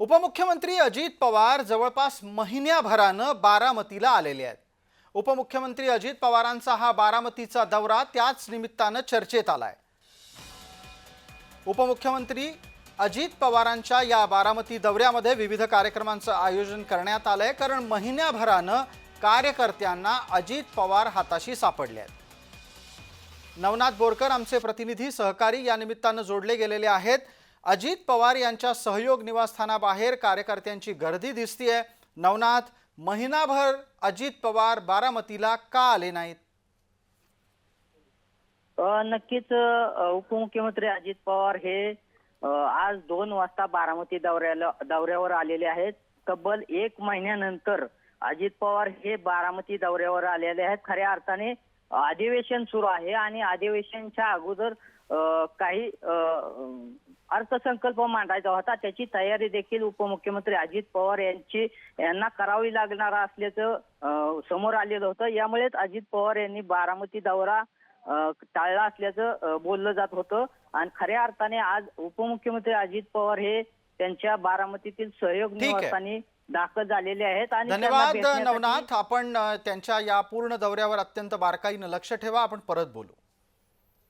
उपमुख्यमंत्री अजित पवार जवळपास महिन्याभरानं बारामतीला आलेले आहेत. उपमुख्यमंत्री अजित पवारांचा हा बारामतीचा दौरा त्याच निमित्तानं चर्चेत आलाय. उपमुख्यमंत्री अजित पवारांच्या या बारामती दौऱ्यामध्ये विविध कार्यक्रमांचं आयोजन करण्यात आलंय कारण महिन्याभरानं कार्यकर्त्यांना अजित पवार हाताशी सापडले आहेत. नवनाथ बोरकर आमचे प्रतिनिधी सहकारी या निमित्तानं जोडले गेलेले आहेत. अजित पवार यांच्या सहयोग निवासस्थानाबाहेर कार्यकर्त्यांची गर्दी दिसतीये. नवनाथ महिनाभर अजित पवार बारामतीला का आले नाहीत? नक्कीच उपमुख्यमंत्री अजित पवार हे आज दोन वाजता बारामती दौऱ्याला दौऱ्यावर आलेले आहेत. तब्बल एक महिन्यानंतर अजित पवार हे बारामती दौऱ्यावर आलेले आहेत. खऱ्या अर्थाने अधिवेशन सुरू आहे आणि अधिवेशनच्या अगोदर काही अर्थसंकल्प मांडायचा होता. त्याची तयारी देखील उपमुख्यमंत्री अजित पवार यांची यांना करावी लागणार असल्याचं समोर आलेलं होतं. यामुळेच अजित पवार यांनी बारामती दौरा टाळला असल्याचं बोललं जात होतं. आणि खऱ्या अर्थाने आज उपमुख्यमंत्री अजित पवार हे त्यांच्या बारामतीतील सहयोग. निवासस्थानी दाखल झालेले आहेत आणि धन्यवाद नवनाथ. आपण त्यांच्या या पूर्ण दौऱ्यावर अत्यंत बारकाईनं लक्ष ठेवा. आपण परत बोलू.